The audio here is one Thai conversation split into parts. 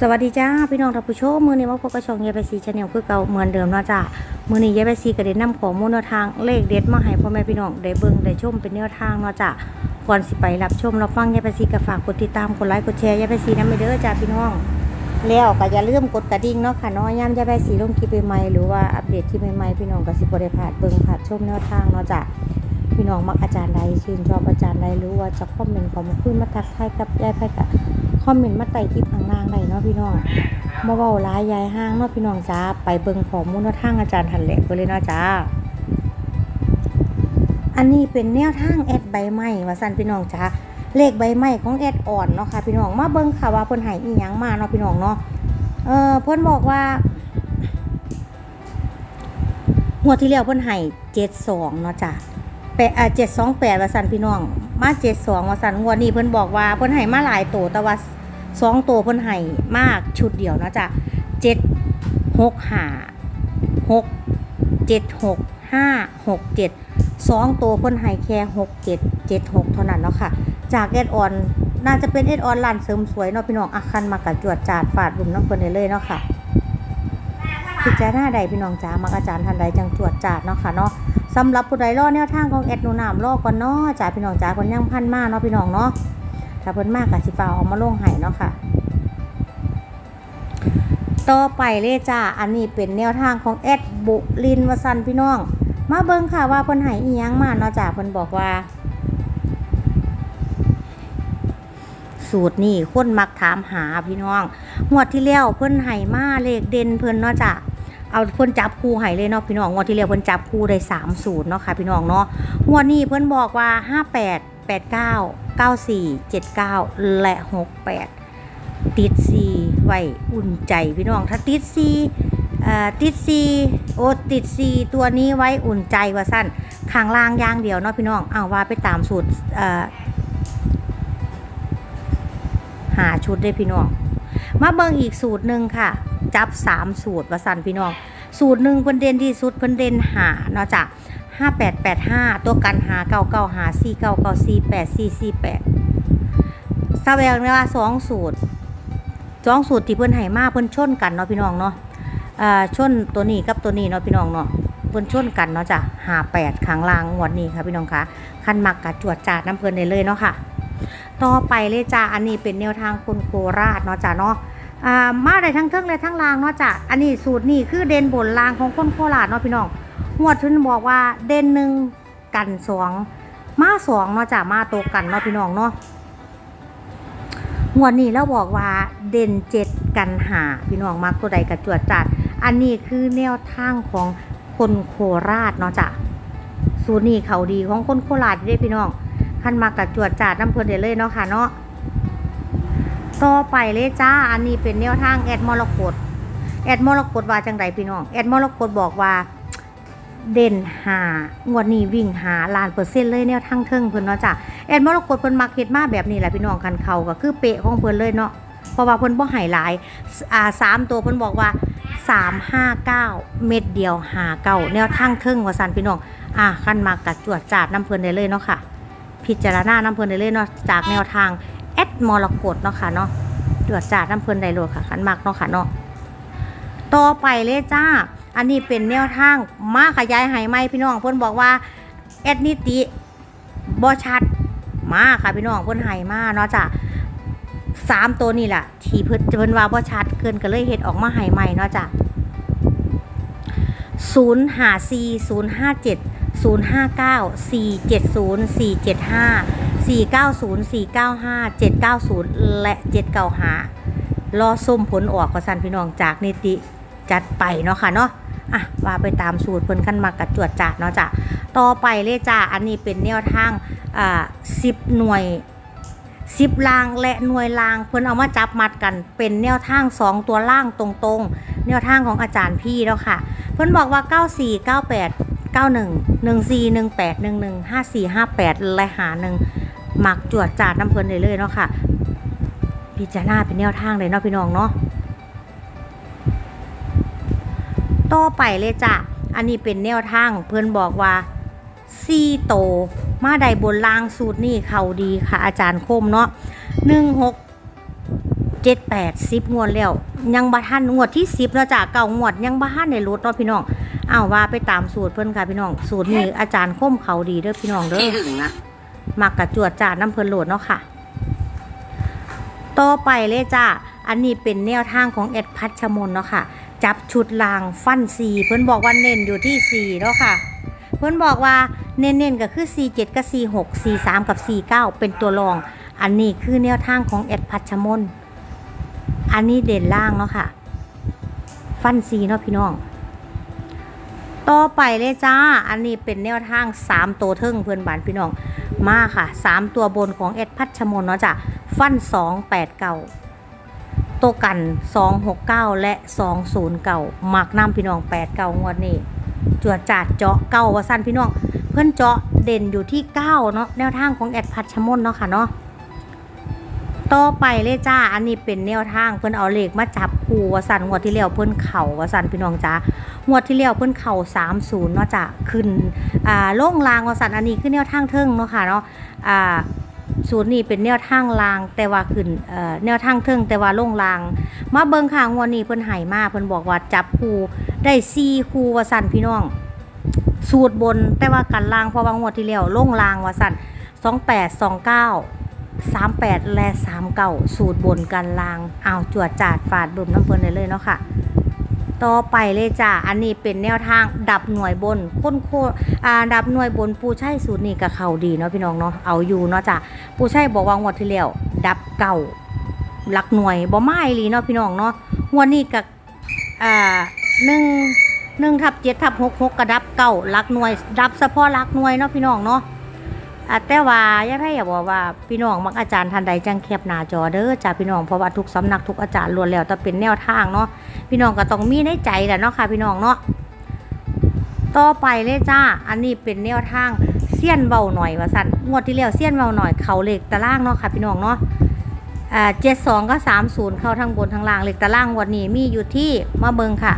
สวัสดีจ้าพี่น้องท่านผู้ชมมือนี้มาพบกับช่องยายไปซีชาแนลคือเก่าเหมือนเดิมเนาะจ้ามือนี้ยายไปซีก็ได้นนำข้อมูลแนวทางเลขเด็ดมาให้พ่อแม่พี่น้องได้เบิ่งได้ชมเป็นแนวทางเนาะจ้าก่อนสิไปรับชมรับฟังยายไปซีก็ฝากกดติดตามกดไลค์กดแชร์ยายไปซีนำไปเด้อจ้าพี่น้องแล้วก็อย่าลืมกดกระดิ่งเนาะค่ะเนาะย่ำยายไปซีลงคลิปใหม่หรือว่าอัปเดตคลิปใหม่ๆพี่น้องก็สิบ่ได้พลาดเบิ่งพลาดชมแนวทางเนาะจ้าพี่น้องมักอาจารย์ใดชื่นชอบอาจารย์ใดหรือว่าจะคอมเมนต์ขอมาคุยมาทักทายกับยายไปกับคอมเมนต์มาใต้คลิปข้างล่า ได้เนาะพี่น้องมาเว้าร้ายยายห้างเนาะพี่น้องจ้าไปเบิ่งข้อมูลนทางอาจารย์ทันแหลกไปเลยเนาะจ้าอันนี้เป็นแนวทางแอดใบไม้ว่าสั่นพี่น้องจ้าเลขใบไม้ของแอดอ่อนเนาะค่ะพี่น้องมาเบิ่งค่ะว่าเพิ่นให้อีหยังมาเนาะพี่น้องเนาะเออเพิ่นบอกว่างวดที่แล้วเพิ่นให้72เนาะจ้าแปดอ่า728ว่าสั่นพี่น้อง มา72ว่าสั่นงวดนี้เพิ่นบอกว่าเพิ่นให้มาหลายโตแต่ว่า สองตัวเพิ่นให้มากชุดเดียวเนาะจ้ะเจ็ดหกห้าหกเจ็ดหกห้าหกเจ็ดสองตัวเพิ่นให้แค่หกเจ็ดเจ็ดหกเท่านั้นเนาะค่ะ จากเอ็ดออนน่าจะเป็นเอ็ดออนร้านเสริมสวยเนาะพี่น้องอาคันมากระจวดจาดฝาดบุ่มน้ำเพิ่นได้เลยเนาะค่ะพิจารณาใดพี่น้องจ๋ามักอาจารย์ทันใดจังจวดจาดเนาะค่ะเนาะสำหรับผู้ใดรอแนวทางของแอดนูนามรอก่อนเนาะจ้าพี่น้องจ๋าคนยังพันมากเนาะพี่น้องเนาะ ถ้าเพิ่นมากกับสิฟ้าเอามาลงให้เนาะค่ะ ต่อไปเลยจ้า อันนี้เป็นแนวทางของแอดบุลินวสันพี่น้อง มาเบิ่งค่ะว่าเพิ่นให้อีหยังมาเนาะจ้าเพิ่นบอกว่า สูตรนี่คนมักถามหาพี่น้องงวดที่แล้วเพิ่นให้มาเลขเด่นเพิ่นเนาะจ้ะเอาเพิ่นจับคู่ให้เลยเนาะพี่น้องงวดที่แล้วเพิ่นจับคู่ได้สามสูตรเนาะค่ะพี่น้องเนาะงวดนี้เพิ่นบอกว่าห้าแปดแปดเก้า เก้าสี่เจ็ดเก้าและหกแปดติดซีไว้อุ่นใจพี่น้อง ถ้าติดซีอ่อติดซีโอ้ติดซีตัวนี้ไว้อุ่นใจว่าสั้นข้างล่างย่างเดียวเนาะพี่น้องเอาว่าไปตามสูตรอ่อหาชุดได้พี่น้อง มาเบิ่งอีกสูตรหนึ่งค่ะ จับสามสูตรว่าสั้นพี่น้อง สูตรหนึ่งเพิ่นเด่นที่สุดเพิ่นเด่นหาเนาะจ้ะ ห้าแปดแปดห้าตัวกันหาเก้าเก้าหาสี่เก้าเก้าซีแปดซีซีแปดงว่าสองสูตรสองสูตรที่เพิ่นให้มาเพิ่นชนกันเนาะพี่น้องเนาะอ่าชนตัวนี้กับตัวนี้เนาะพี่น้องเนาะเพิ่นชนกันเนาะจ้ะหาแปดข้างล่างงวดนี้ค่ะพี่น้องคะคันมักกะจวดจาดน้ำเพิ่นได้เลยเนาะค่ะ ต่อไปเลยจ้าอันนี้เป็นแนวทางคนโคราชเนาะจ้าเนาะอ่ามาได้ทั้งเทิงและทั้งลางเนาะจ้ะ อันนี้สูตรนี่คือเด่นบนลางของคนโคราชเนาะพี่น้อง หวดทุนบอกว่าเด่นหนึ่งกันสองมาสองเนาะจ้ะมาตัวกันเนาะพี่น้องเนาะหวดนี้แล้วบอกว่าเด่นเจ็ดกันหาพี่น้องมากตัวใดกับจวดจัด อันนี้คือแนวทางของคนโคราชเนาะจ้ะสูตรนี้เขาดีของคนโคราชเด้พี่น้องคันมากับจวดจาดน้ำเพลินเดเลยเนาะค่ะเนาะต่อไปเลยจ้าอันนี้เป็นแนวทางแอดมรกตแอดมรกตว่าจังไดพี่น้องแอดมรกตบอกว่า เด่นหางวดนี้วิ่งหาลานเปอร์เซ็นต์เลยแนวทางเทิงเพิ่นเนาะจ้ะแอดมรกตเพิ่นมักเฮ็ดมาแบบนี้แหละพี่น้องคันเขาก็คือเป๊ะของเพิ่นเลยเนาะเพราะว่าเพิ่นบ่ให้หลายอ่าสามตัวเพิ่นบอกว่าสามห้าเก้าเม็ดเดียวหาเก้าแนวทางเทิงว่าซันพี่น้องอ่าคันมากกับจวดจาดน้ำเพิ่นได้เลยเนาะค่ะ พิจารณาน้ำเพลินได้เลยเนาะจากแนวทางแอดมรกตเนาะค่ะเนาะตรวจจาดน้ำเพลินได้เลยค่ะขันมากเนาะค่ะเนาะต่อไปเลยจ้า อันนี้เป็นแนวทางมาขยายให้ไหมพี่น้องเพิ่นบอกว่าแอดนิติบอชัดมาค่ะพี่น้องเพิ่นให้มาเนาะจ้ะสามตัวนี่แหละที่เพิ่นเพิ่นว่าบอชัดเกินก็เลยเฮ็ดออกมาให้ใหม่เนาะจ้ะศูนย์ห้าสี่ศูนย์ห้าเจ็ด059 470 475 490 495 790และ795รอส้มผลออกกระสันพี่น้องจากนิติจัดไปเนาะค่ะเนาะ อะว่าไปตามสูตรเพิ่นขั้นมากัดจวดจัดเนาะจ้ะต่อไปเลยจ้าอันนี้เป็นแนวทางอ่า10หน่วย10ลางและหน่วยลางเพิ่นเอามาจับมัดกันเป็นแนวทาง2ตัวล่างตรงๆ แนวทางของอาจารย์พี่แล้วค่ะ เพิ่นบอกว่า 94 98 91 14 18 11 54 58 และหาหนึ่งมักจวดจาดน้ำเพลินเลยเลยเนาะค่ะ พิจารณาเป็นแนวทางเลยเนาะพี่น้องเนาะ ต่อไปเลยจ้ะ อันนี้เป็นแนวทางเพิ่นบอกว่าซีโต มาใดบนล่างสูตรนี่เขาดีค่ะ อาจารย์คมเนาะ16เจ็ดแปดสิบงวดแล้ว ยังบ่ทันงวดที่สิบเนาะจ้ะเก่างวดยังบ่ทันในรถเนาะพี่น้องอ้าวว่าไปตามสูตรเพิ่นค่ะพี่น้อง สูตรนี้อาจารย์คมเขาดีเด้อพี่น้องเด้อที่หึงนะมักกะจวดจาดน้ำเพิ่นโหลดเนาะค่ะ ต่อไปเลยจ้าอันนี้เป็นแนวทางของเอ็ดพัชมนเนาะค่ะ จับชุดลางฟันซีเพิ่นบอกว่าเน้นอยู่ที่สี่เนาะค่ะ เพิ่นบอกว่าเน้นๆก็คือ 47 กับ 46 43 กับ 49 เป็นตัวรอง อันนี้คือแนวทางของเอ็ดพัชมนอันนี้เด่นล่างเนาะค่ะ ฟันซีเนาะพี่น้อง ต่อไปเลยจ้า อันนี้เป็นแนวทาง 3 ตัวเทิงเพื่อนบานพี่น้อง มาค่ะ 3 ตัวบนของเอ็ดพัชมนเนาะจ้ะ ฟัน 2 8 9 ตัวกัน 269 และ 209มักน้ำพี่น้อง8 9งวดนี้จวดจาดเจาะเก้าว่าสั้นพี่น้อง เพื่อนเจาะเด่นอยู่ที่ 9 เนาะแนวทางของแอดพัชมนเนาะค่ะเนาะต่อไปเลยจ้า อันนี้เป็นแนวทางเพิ่อนเอาเหลขมาจับคูวาสันงวดที่แล้วเพิ่อนเข่าวาสันพี่น้องจ้างวดที่แล้วเพิ่อนเข่า30เนาะจ้ะขึ้นอ่าล่งลางวาสันอันนี้คือแนวทางเทิงเนาะค่ะเนาะอ่า สูตรนี้เป็นแนวทางลาง แต่ว่าขึ้นเอ่อแนวทางเทิงแต่ว่าล่งลาง มาเบิงค่ะงวดนี้เพิ่นให้มาเพิ่นบอกว่าจับคูได้4คู่ว่าสันพี่น้อง สูตรบนแต่ว่ากันลางพราะว่างวดที่แล้วล่งลางว่าสัน28 29 38แปดและ39สูตรบนกันลางเอาจวดจาดฝาดเบิ่มน้ำเพิ่นได้เลยเนาะค่ะ ต่อไปเลยจ้าอันนี้เป็นแนวทางดับหน่วยบนค้นโคอ่าดับหน่วยบนปูใช่สูตรนี้กับเขาดีเนาะพี่น้องเนาะ เอาอยู่เนาะจ้ะ ปูใช่บอกว่างวดที่แล้วดับเก่าหลักหน่วยบ่ไม้ลีเนาะพี่น้องเนาะงวดนี้กับอ่าหนึ่งหนึ่งทับเจ็ดทับหกหกกระดับเก่าหลักหน่วย ดับเฉพาะหลักหน่วยเนาะพี่น้องเนาะอะแต่ว่าย่าแพ้อย่าบอกว่าพี่น้องมักอาจารย์ทันใดจังแคบหน้าจอเด้อจ้าพี่น้องเพราะว่าทุกสำนักทุกอาจารย์ล้วนแล้วแต่เป็นแนวทางเนาะ พี่น้องก็ต้องมีในใจแหละเนาะค่ะพี่น้องเนาะต่อไปเลยจ้า อันนี้เป็นแนวทางเสี้ยนเบาหน่อยว่าสั่นงวดที่แล้วเสี้ยนเบาหน่อยเขาเหล็กตารางเนาะค่ะพี่น้องเนาะอ่าเจ็ดสองก็สามศูนย์เข้าทั้งบนทั้งล่างเหล็กตารางวันนี้มีอยู่ที่มาเบิงค่ะ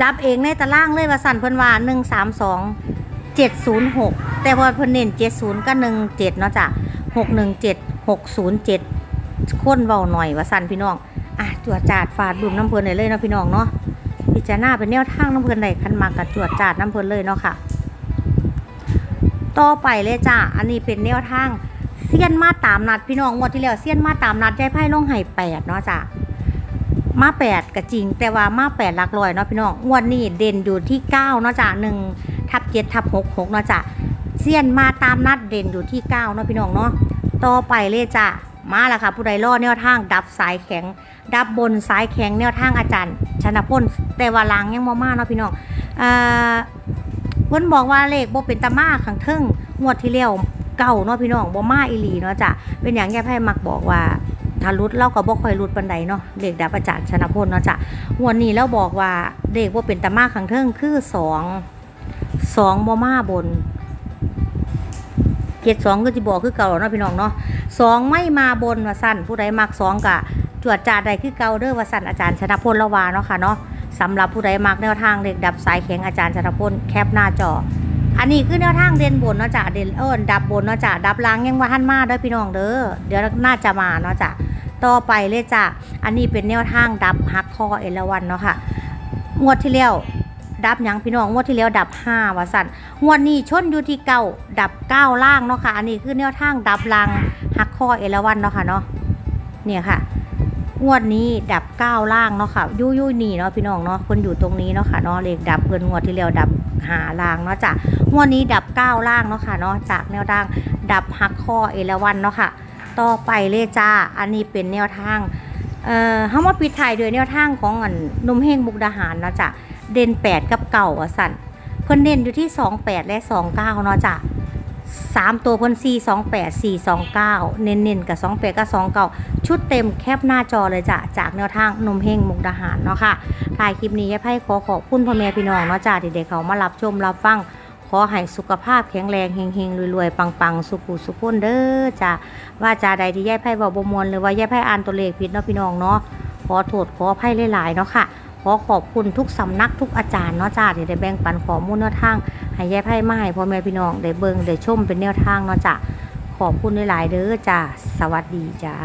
จับเองในตารางเลยว่าสั่นเพิ่นว่าหนึ่งสามสอง706แต่พอเพิ่นเน้น70ก็17เจ็ดเนาะจ้ะ617 607คนย์เว้นเบาหน่อยว่าสั่นพี่น้อง อะจวดจาดฟาดบุ่มน้ำเพลินได้เลยเนาะพี่น้องเนาะพิจารณาเป็นแนวทางน้ำเพลินได้คันมากกับจวดจาดน้ำเพลินเลยเนาะค่ะ ต่อไปเลยจ้ะอันนี้เป็นแนวทางเสี้ยนมาตามนัดพี่น้องงวดที่แล้วเสี้ยนมาตามนัดใจไพ่ลงไห้แปดเนาะจ้ะมาแปดก็จริง แต่ว่ามาแปดหลักร้อยเนาะพี่น้องงวดนี้เด่นอยู่ที่เก้าเนาะจ้ะหนึ่งทับเจ็ดทับหกหกเนาะจ้ะเซียนมาตามนัดเด่นอยู่ที่เก้าเนาะพี่น้องเนาะต่อไปเลยจ้ะมาแล้วค่ะ ผู้ใดรอดแนวทางดับสายแข็ง ดับบนสายแข็งแนวทางอาจารย์ชนะพลแต่ว่าลางยังบ่มาเนาะพี่น้องอ่าเพิ่นบอกว่าเลขบ่เป็นตามาขังเทิงงวดที่แล้วเก่าเนาะพี่น้องบ่มาอีหลีเนาะจ้ะเป็นอย่างแย่ไพ่มักบอกว่าถ้ารุดเราก็บ่ค่อยรุดปันใดเนาะเด็กดับอาจารย์ชนะพลเนาะจ้ะงวันนี้เราบอกว่าเด็กว่เป็นตามาขังเทิงคือสองสองบ่มาบน เกตสองก็จะบอกคือเก่าเนาะพี่น้องเนาะสองไม่มาบนว่าสั้นผู้ใดมักสองกะจวดจาดใดคือเก่าเด้อว่าสั้นอาจารย์ชนะพลละวาเนาะค่ะเนาะสำหรับผู้ใดมักแนวทางเด็กดับสายแข็งอาจารย์ชนะพลแคปหน้าจอ อันนี้คือแนวทางเด่นบนเนาะจ้ะเด่นเอิญดับบนเนาะจ้ะดับล้างยังว่าท่านมาเด้อพี่น้องเด้อเดี๋ยวน่าจะมาเนาะจ้ะต่อไปเลยจ้ะอันนี้เป็นแนวทางดับฮักคอเอราวันเนาะค่ะงวดที่แล้ว ดับยังพี่น้องงวดที่แล้วดับห้าวะสันงวดนี้ชนอยู่ที่เก้าดับเก้าล่างเนาะค่ะ อันนี้คือแนวทางดับลังฮักคอเอราวันเนาะค่ะเนาะเนี่ยค่ะงวดนี้ดับเก้าล่างเนาะค่ะยุยยุยนี่เนาะพี่น้องเนาะคนอยู่ตรงนี้เนาะค่ะเนาะเลขดับเพิ่นงวดที่แล้วดับหาล่างเนาะจ้ะงวดนี้ดับเก้าล่างเนาะค่ะเนาะจากแนวทางดับฮักคอเอราวันเนาะค่ะ ต่อไปเลยจ้าอันนี้เป็นแนวทางเอ่อเฮามาปิดท้ายด้วยแนวทางของอันนมเฮงมุกดาหารเนาะจ้ะ เด่น8กับเก่าอะสั่นเพิ่นเด่นอยู่ที่28และ29เนาะจ้ะสามตัวเพิ่น4 28 4 29เน้นๆกับ28กับ29ชุดเต็มแคปหน้าจอเลยจ้ะจากแนวทางนมเฮงมุกดาหารเนาะค่ะถ่ายคลิปนี้ยายไพ่ขอขอบคุณพ่อแม่พี่น้องเนาะจ้ะที่ได้เขามารับชมรับฟังขอให้สุขภาพแข็งแรงเฮงๆรวยๆปังๆ สุขุสุขพ้นเด้อจ้ะว่าจ้าใดที่ย่ายไพ่บอกบมวลหรือว่าย่ายไพ่อ่านตัวเลขผิดเนาะพี่น้องเนาะขอโทษขออภัยหลายๆเนาะค่ะ ขอขอบคุณทุกสำนักทุกอาจารย์เนาะจ้าที่ได้แบ่งปันข้อมูลแนวทางให้ย่ายไพ่มาให้พ่อแม่พี่น้องได้เบิ่งได้ชมเป็นแนวทางเนาะจ้ะขอขอบคุณหลายๆเด้อจ้าสวัสดีจ้า